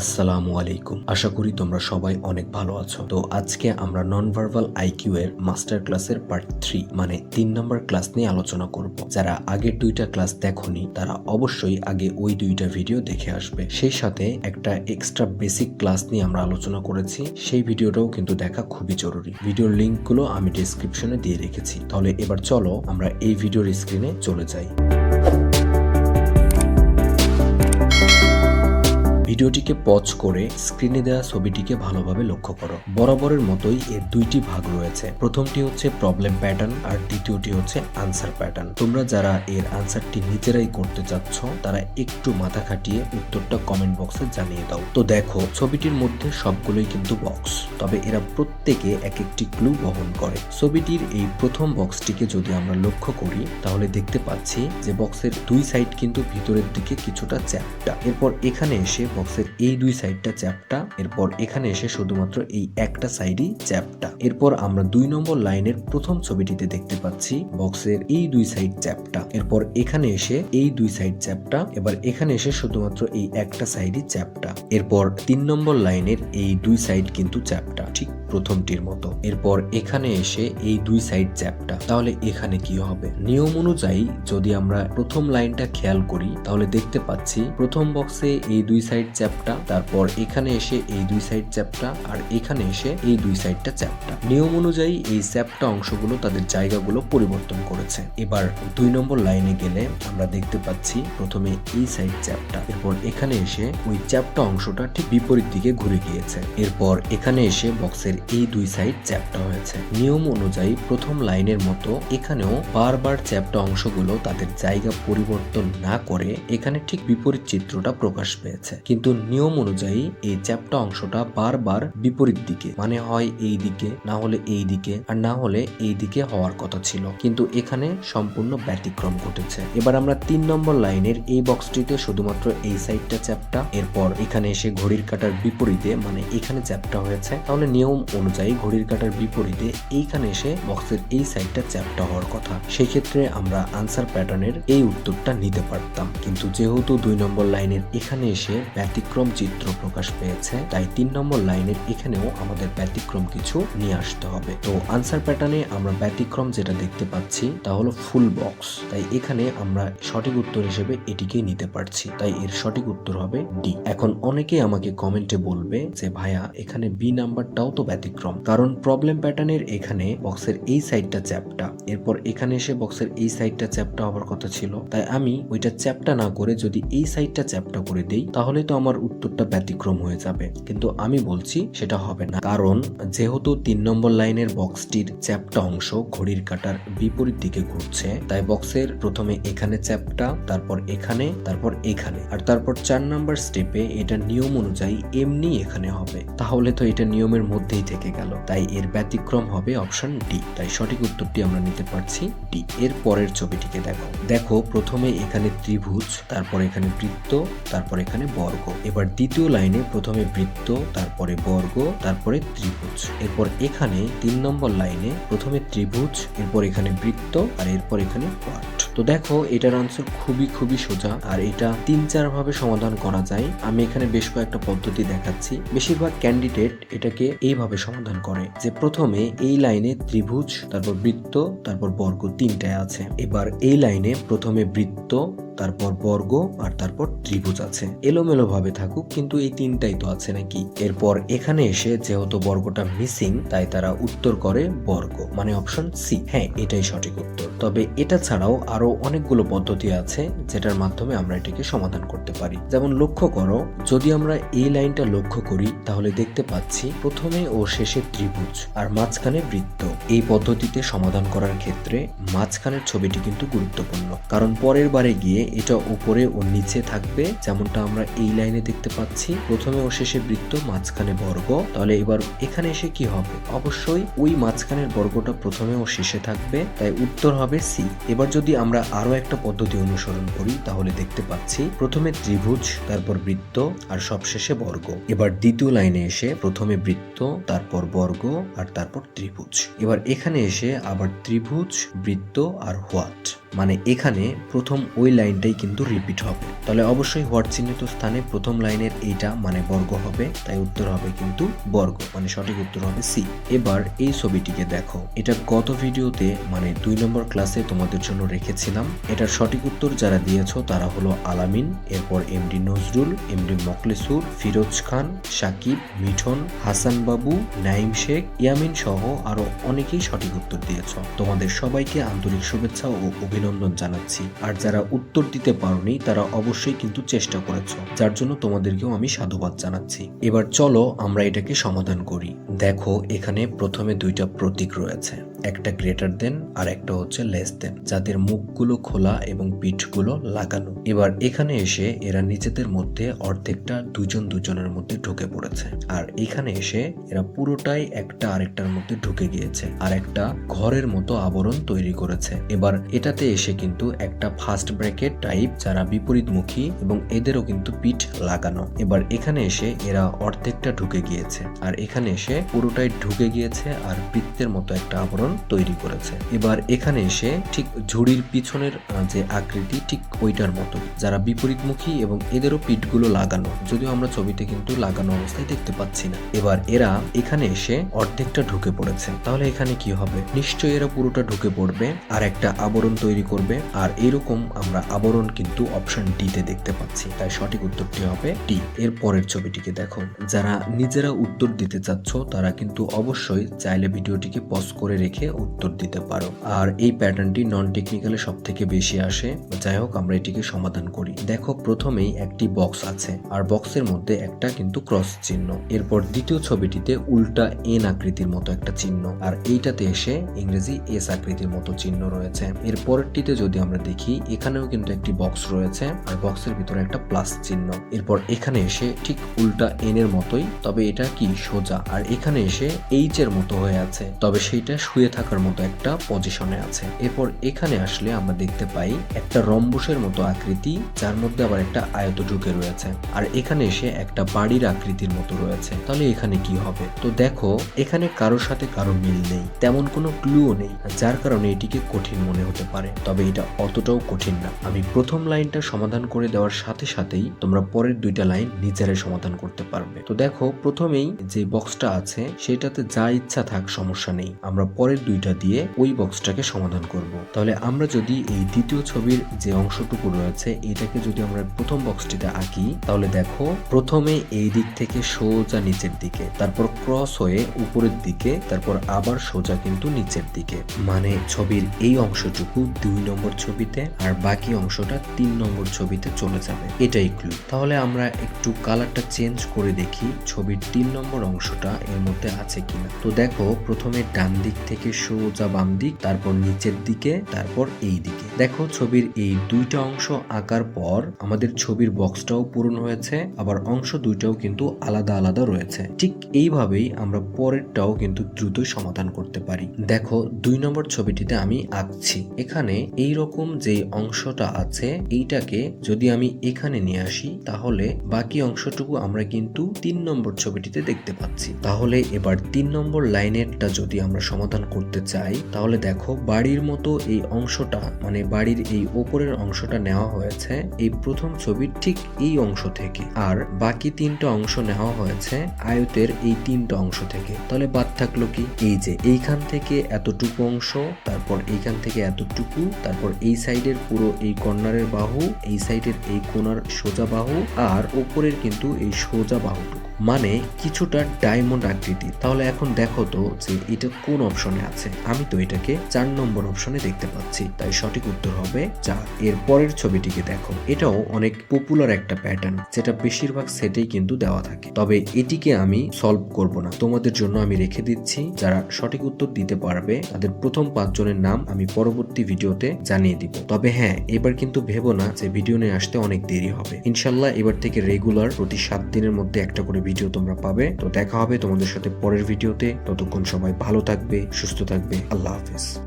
আসসালামু আলাইকুম। আশা করি তোমরা সবাই অনেক ভালো আছো। তো আজকে আমরা নন ভার্বাল আইকিউ এর মাস্টার ক্লাসের পার্ট থ্রি মানে তিন নম্বর ক্লাস নিয়ে আলোচনা করব। যারা আগের দুইটা ক্লাস দেখোনি, তারা অবশ্যই আগে ওই দুইটা ভিডিও দেখে আসবে। সেই সাথে একটা এক্সট্রা বেসিক ক্লাস নিয়ে আমরা আলোচনা করেছি। সেই ভিডিওটাও কিন্তু দেখা খুবই জরুরি। ভিডিওর লিঙ্কগুলো আমি ডিসক্রিপশনে দিয়ে রেখেছি। তাহলে এবার চলো আমরা এই ভিডিওর স্ক্রিনে চলে যাই। ভিডিওটিকে পজ করে স্ক্রিনে দেওয়া ছবিটিকে ভালোভাবে লক্ষ্য করো। বরাবরের মতোই এর দুইটি ভাগ রয়েছে। প্রথমটি হচ্ছে প্রবলেম প্যাটার্ন আর দ্বিতীয়টি হচ্ছে আনসার প্যাটার্ন তোমরা যারা এর আনসারটি নিজেরাই করতে চাচ্ছ, তারা একটু মাথা খাটিয়ে উত্তরটা কমেন্ট বক্সে জানিয়ে দাও। তো দেখো, ছবিটির মধ্যে সবগুলোই কিন্তু বক্স তবে এরা প্রত্যেকে এক একটি ক্লু বহন করে। ছবিটির এই প্রথম বক্সটিকে যদি আমরা লক্ষ্য করি, তাহলে দেখতে পাচ্ছি যে বক্সের দুই সাইড কিন্তু ভিতরের দিকে কিছুটা চ্যাপটা। এরপর এখানে এসে বক্সের এই দুই সাইডটা চ্যাপটা এরপর এখানে এসে শুধুমাত্র এই একটা সাইডই চ্যাপটা এরপর আমরা দুই নম্বর লাইনের প্রথম ছবিটিতে দেখতে পাচ্ছি বক্সের এই দুই সাইড চ্যাপটা এরপর এখানে এসে এই দুই সাইড চ্যাপটা এবার এখানে এসে শুধুমাত্র এই একটা সাইডই চ্যাপটা এরপর তিন নম্বর লাইনের এই দুই সাইড কিন্তু চ্যাপটা ঠিক প্রথমটির মতো। এরপর এখানে এসে এই দুই সাইড চ্যাপটা। তাহলে এখানে কি হবে? নিয়ম অনুযায়ী যদি আমরা প্রথম লাইনটা খেয়াল করি, তাহলে দেখতে পাচ্ছি প্রথম বক্সে এই দুই সাইড চ্যাপটা, তারপর এখানে এসে এই দুই সাইড চ্যাপটা, আর এখানে এসে এই দুই সাইডটা চ্যাপটা। নিয়ম অনুযায়ী এই চ্যাপটা অংশগুলো তাদের জায়গাগুলো পরিবর্তন করেছে। এবার দুই নম্বর লাইনে গেলে আমরা দেখতে পাচ্ছি প্রথমে এই সাইড চ্যাপটা, এরপর এখানে এসে ওই চ্যাপটা অংশটা ঠিক বিপরীত দিকে ঘুরে গিয়েছে। এরপর এখানে এসে বক্সের এই দুই সাইড চ্যাপটা হয়েছে। নিয়ম অনুযায়ী প্রথম লাইনের মতো এখানেও বারবার চ্যাপটা অংশগুলো তাদের জায়গা পরিবর্তন না করে এখানে ঠিক বিপরীত চিত্রটা প্রকাশ পেয়েছে। কিন্তু নিয়ম অনুযায়ী এই চ্যাপটা অংশটা বারবার বিপরীত দিকে মানে হয় এই দিকে, না হলে এই দিকে, আর না হলে এই দিকে হওয়ার কথা ছিল। কিন্তু এখানে সম্পূর্ণ ব্যতিক্রম ঘটেছে। এবার আমরা তিন নম্বর লাইনের এই বক্সটিতে শুধুমাত্র এই সাইডটা চ্যাপটা এরপর এখানে এসে ঘড়ির কাটার বিপরীতে মানে এখানে চ্যাপটা হয়েছে। তাহলে নিয়ম অনুযায়ী ঘড়ির কাটার বিপরীতে এইখানে এসে বক্সের এই সাইডটা চ্যাপটা হওয়ার কথা। সেই ক্ষেত্রে আমরা আনসার প্যাটার্নের এই উত্তরটা নিতে পারতাম। কিন্তু যেহেতু দুই নম্বর লাইনের এখানে এসে ব্যতিক্রম চিত্র প্রকাশ পেয়েছে, তাই তিন নম্বর লাইনের এখানেও আমাদের ব্যতিক্রম কিছু নিয়ে আসতে হবে। তো আনসার প্যাটার্নে আমরা ব্যতিক্রম যেটা দেখতে পাচ্ছি, তা হলো ফুল বক্স তাই এখানে আমরা সঠিক উত্তর হিসেবে এটিকেই নিতে পারছি। তাই এর সঠিক উত্তর হবে ডি এখন অনেকেই আমাকে কমেন্টে বলবে যে, ভাইয়া, এখানে বি নাম্বারটাও তো ব্যতিক্রম। কারণ প্রবলেম প্যাটার্নের এখানে বক্সের এই সাইডটা চ্যাপটা এরপর এখানে এসে বক্সের এই সাইডটা চ্যাপটা হওয়ার কথা ছিল। তাই আমি ওইটা চ্যাপটা না করে যদি এই সাইডটা চ্যাপটা করে দেই, তাহলে তো আমার উত্তরটা ব্যতিক্রম হয়ে যাবে। কিন্তু আমি বলছি সেটা হবে না। কারণ যেহেতু তিন নম্বর লাইনের বক্সটির চ্যাপটা অংশ ঘড়ির কাটার বিপরীত দিকে ঘুরছে, তাই বক্সের প্রথমে এখানে চ্যাপটা তারপর এখানে তারপর এখানে। আর তারপর চার নাম্বার স্টেপে এটা নিয়ম অনুযায়ী এমনি এখানে হবে। তাহলে তো এটা নিয়মের মধ্যেই থেকে গেল। তাই এর ব্যতিক্রম হবে অপশন ডি। তাই সঠিক উত্তরটি আমরা নিতে পারছি ডি। এর পরের ছবিটিকে দেখো। দেখো, প্রথমে এখানে ত্রিভুজ, তারপর এখানে বৃত্ত, তারপর এখানে বর্গ। এবার দ্বিতীয় লাইনে প্রথমে বৃত্ত, তারপরে বর্গ, তারপরে ত্রিভুজ। এরপর এখানে তিন নম্বর লাইনে প্রথমে ত্রিভুজ, এরপর এখানে বৃত্ত, আর এরপর এখানে পার্ট তো দেখো, এটার আনসার খুবই খুবই সোজা, আর এটা তিন চার ভাবে সমাধান করা যায়। আমি এখানে বেশ কয়েকটা পদ্ধতি দেখাচ্ছি। বেশিরভাগ ক্যান্ডিডেট এটাকে এইভাবে সমাধান করে যে প্রথমে এই লাইনে ত্রিভুজ, তারপর বৃত্ত, তারপর বর্গ তিনটায় আছে। এবার এই লাইনে প্রথমে বৃত্ত তারপর বর্গ আর তারপর ত্রিভুজ আছে। এলোমেলো ভাবে থাকুক, কিন্তু এই তিনটাই তো আছে নাকি? এরপর এখানে এসে যেহেতু বর্গটা মিসিং তাই তারা উত্তর করে বর্গ মানে অপশন সি হ্যাঁ এটাই সঠিক উত্তর। তবে এটা ছাড়াও আরও অনেকগুলো পদ্ধতি আছে, যেটার মাধ্যমে আমরা এটাকে সমাধান করতে পারি। যেমন লক্ষ্য করো, যদি আমরা এই লাইনটা লক্ষ্য করি, তাহলে দেখতে পাচ্ছি প্রথমে ও শেষে ত্রিভুজ আর মাঝখানে বৃত্ত। এই পদ্ধতিতে সমাধান করার ক্ষেত্রে মাঝখানের ছবিটি কিন্তু গুরুত্বপূর্ণ। কারণ পরের বারে গিয়ে এটা উপরে ও নিচে থাকবে, যেমনটা আমরা এই লাইনে দেখতে পাচ্ছি। প্রথমে ও শেষে বৃত্ত, মাঝখানে বর্গ। তাহলে এবার এখানে এসে কি হবে? অবশ্যই ওই মাঝখানের বর্গটা প্রথমে ও শেষে থাকবে, তাই উত্তর হবে সি। এবার যদি আমরা আরও একটা পদ্ধতি অনুসরণ করি, তাহলে দেখতে পাচ্ছি প্রথমে ত্রিভুজ, তারপর বৃত্ত, আর সবশেষে বর্গ। এবার দ্বিতীয় লাইনে এসে প্রথমে বৃত্ত, তারপর বর্গ, আর তারপর ত্রিভুজ। এবার এখানে এসে আবার ত্রিভুজ, বৃত্ত, আর হোয়াট। মানে এখানে প্রথম ওই লাইনটাই কিন্তু রিপিট হবে। তাহলে অবশ্যই হোয়াট চিহ্নিত স্থানে প্রথম লাইনের এইটা মানে বর্গ হবে, তাই উত্তর হবে কিন্তু বর্গ মানে সঠিক উত্তর হবে সি এবার এই ছবিটিকে দেখো। এটা গত ভিডিওতে মানে দুই নম্বর ক্লাসে তোমাদের জন্য রেখেছিলাম। এটার সঠিক উত্তর যারা দিয়েছ তারা হলো আলামিন, এরপর এমডি নজরুল এমডি মকলেসুর ফিরোজ খান, সাকিব, মিঠন, হাসান বাবু নাইম শেখ, ইয়ামিন সহ আরও অনেকেই সঠিক উত্তর দিয়েছ। তোমাদের সবাইকে আন্তরিক শুভেচ্ছা ও অভিনন্দন জানাচ্ছি। আর যারা উত্তর দিতে পারোনি, তারা অবশ্যই কিন্তু চেষ্টা করেছ, যার জন্য তোমাদেরকেও আমি সাধুবাদ জানাচ্ছি। এবার চলো আমরা এটাকে সমাধান করি। দেখো, এখানে প্রথমে দুইটা প্রতীক রয়েছে। একটা গ্রেটার দেন আর একটা হচ্ছে লেস দেন যাদের মুখগুলো খোলা এবং পিঠগুলো লাগানো। এবার এখানে এসে এরা নিজেদের মধ্যে অর্ধেকটা দুজন দুজনের মধ্যে ঢুকে পড়েছে। আর এখানে এসে এরা পুরোটাই একটা আরেকটার মধ্যে ঢুকে গিয়েছে আর একটা ঘরের মতো আবরণ তৈরি করেছে। এবার এটাতে এসে কিন্তু একটা ফার্স্ট ব্র্যাকেট টাইপ যারা বিপরীতমুখী এবং এদেরও কিন্তু পিঠ লাগানো। এবার এখানে এসে এরা অর্ধেকটা ঢুকে গিয়েছে। আর এখানে এসে পুরোটাই ঢুকে গিয়েছে আর বৃত্তের মতো একটা আবরণ তৈরি করেছে। এবার এখানে এসে ঠিক ঝুড়ির পিছনের যে আকৃতি, ঠিক ওইটার মতো, যারা বিপরীতমুখী এবং এদেরও পিঠগুলো লাগানো, যদিও আমরা ছবিতে কিন্তু লাগানো অবস্থায় দেখতে পাচ্ছি না। এবার এরা এখানে এসে অর্ধেকটা ঢুকে পড়েছে। তাহলে এখানে কি হবে? নিশ্চয়ই এরা পুরোটা ঢুকে পড়বে, আর একটা আবরণ তৈরি করবে, আর এরকম আমরা আবরণ কিন্তু অপশন ডি তে দেখতে পাচ্ছি। তাই সঠিক উত্তরটি হবে ডি এর পরের ছবিটিকে দেখো যারা নিজেরা উত্তর দিতে চাচ্ছ, তারা কিন্তু অবশ্যই চাইলে ভিডিওটিকে পজ করে রেখে উত্তর দিতে পারো। আর এই প্যাটার্নটি নন টেকনিক্যালে সব থেকে বেশি আসে। যাই হোক, আমরা এটিকে সমাধান করি। দেখো, প্রথমেই একটি বক্স আছে। আর বক্সের মধ্যে একটা কিন্তু ক্রস চিহ্ন। এরপর দ্বিতীয় ছবিটিতে উল্টা এন আকৃতির মতো একটা চিহ্ন। আর এইটাতে এসে ইংরেজি এস আকৃতির মতো চিহ্ন রয়েছে। এর পরেরটিতে যদি আমরা দেখি, এখানেও কিন্তু একটি বক্স রয়েছে। আর বক্সের ভিতরে একটা প্লাস চিহ্ন। এরপর এখানে এসে ঠিক উল্টা এন এর মতোই, তবে এটা কি সোজা? আর এখানে এসে এইচ এর মতো হয়ে আছে। তবে সেইটা শুয়ে থাকার মতো একটা পজিশনে আছে। এরপর এখানে আসলে আমরা দেখতে পাই একটা রম্বসের মতো আকৃতি, যার মধ্যে আবার একটা আয়ত ঢুকে রয়েছে। আর এখানে এসে একটা বাড়ির আকৃতির মতো রয়েছে। তাহলে এখানে কি হবে? তো দেখো, এখানে কারোর সাথে কারও মিল নেই। তেমন কোনো ক্লুও নেই, যার কারণে এটিকে কঠিন মনে হতে পারে। তবে এটা অতটাও কঠিন না। আমি প্রথম লাইনটা সমাধান করে দেওয়ার সাথে সাথেই তোমরা পরের দুইটা লাইন নিজেরাই সমাধান করতে পারবে। তো দেখো, প্রথমেই যে বক্সটা আছে, সেটাতে যা ইচ্ছা থাক সমস্যা নেই। আমরা পরের দুইটা দিয়ে ওই বক্সটাকে সমাধান করব। তাহলে আমরা যদি এই দ্বিতীয় ছবির যে অংশটুকু রয়েছে, এটাকে যদি আমরা প্রথম বক্সটিতে আঁকি, তাহলে দেখো প্রথমে এই দিক থেকে সোজা নিচের দিকে, তারপর ক্রস হয়ে উপরের দিকে, তারপর আবার সোজা কিন্তু নিচের দিকে। মানে ছবির এই অংশটুকু দুই নম্বর ছবিতে আর বাকি অংশটা তিন নম্বর ছবিতে চলে যাবে। এটাই ক্লু তাহলে আমরা একটু কালারটা চেঞ্জ করে দেখি, ছবির তিন নম্বর অংশটা এর মধ্যে আছে কিনা। তো দেখো প্রথমে ডান দিক থেকে সোজা বাম দিক তারপর নিচের দিকে তারপর এই দিকে। দেখো, ছবির এই দুইটা অংশ আঁকার পর আমাদের ছবির বক্সটাও পূরণ হয়েছে, আবার অংশ দুইটাও কিন্তু আলাদা আলাদা রয়েছে। ঠিক এইভাবেই আমরা পরেরটাও কিন্তু দ্রুত সমাধান করতে পারি। দেখো, দুই নম্বর ছবিটিতে আমি আঁকছি। এখানে এই রকম যে অংশটা আছে, এইটাকে যদি আমি এখানে নিয়ে আসি, তাহলে বাকি অংশটুকু আমরা কিন্তু তিন নম্বর ছবিটিতে দেখতে পাচ্ছি। তাহলে এবার তিন নম্বর লাইনেরটা যদি আমরা সমাধান করতে চাই, তাহলে দেখো, বাড়ির মতো এই অংশটা মানে বাড়ির এই ওপরের অংশটা নেওয়া হয়েছে। এই প্রথম ছবির ঠিক এই অংশ থেকে। আর বাকি তিনটা অংশ নেওয়া হয়েছে আয়তের এই তিনটা অংশ থেকে। তাহলে বাদ থাকল কি? এই যে এইখান থেকে এতটুকু অংশ, তারপর এইখান থেকে এতটুকু, তারপর এই সাইডের পুরো এই কর্নারের বাহু, এই সাইডের এই কোনার সোজা বাহু, আর উপরের কিন্তু এই সোজা বাহুটুকু। মানে কিছুটা ডায়মন্ড আকৃতি। তাহলে এখন দেখো তো যে এটা কোন অপশনে আছে। আমি তো এটাকে চার নম্বর অপশনে দেখতে পাচ্ছি। তাই সঠিক উত্তর হবে চার এর পরের ছবিটিকে দেখো। এটাও অনেক পপুলার একটা প্যাটার্ন যেটা বেশিরভাগ সেটেই কিন্তু দেওয়া থাকে। তবে এটিকে আমি সলভ করব না। তোমাদের জন্য আমি রেখে দিচ্ছি। যারা সঠিক উত্তর দিতে পারবে, তাদের প্রথম পাঁচজনের নাম আমি পরবর্তী ভিডিওতে জানিয়ে দিব। তবে হ্যাঁ এবার কিন্তু ভেবো না যে ভিডিও নিয়ে আসতে অনেক দেরি হবে। ইনশাল্লাহ এবার থেকে রেগুলার প্রতি সাত দিনের মধ্যে একটা করে ভিডিও তোমরা পাবে। তো দেখা হবে তোমাদের সাথে পরের ভিডিওতে। ততক্ষণ সবাই ভালো থাকবে, সুস্থ থাকবে। আল্লাহ হাফেজ।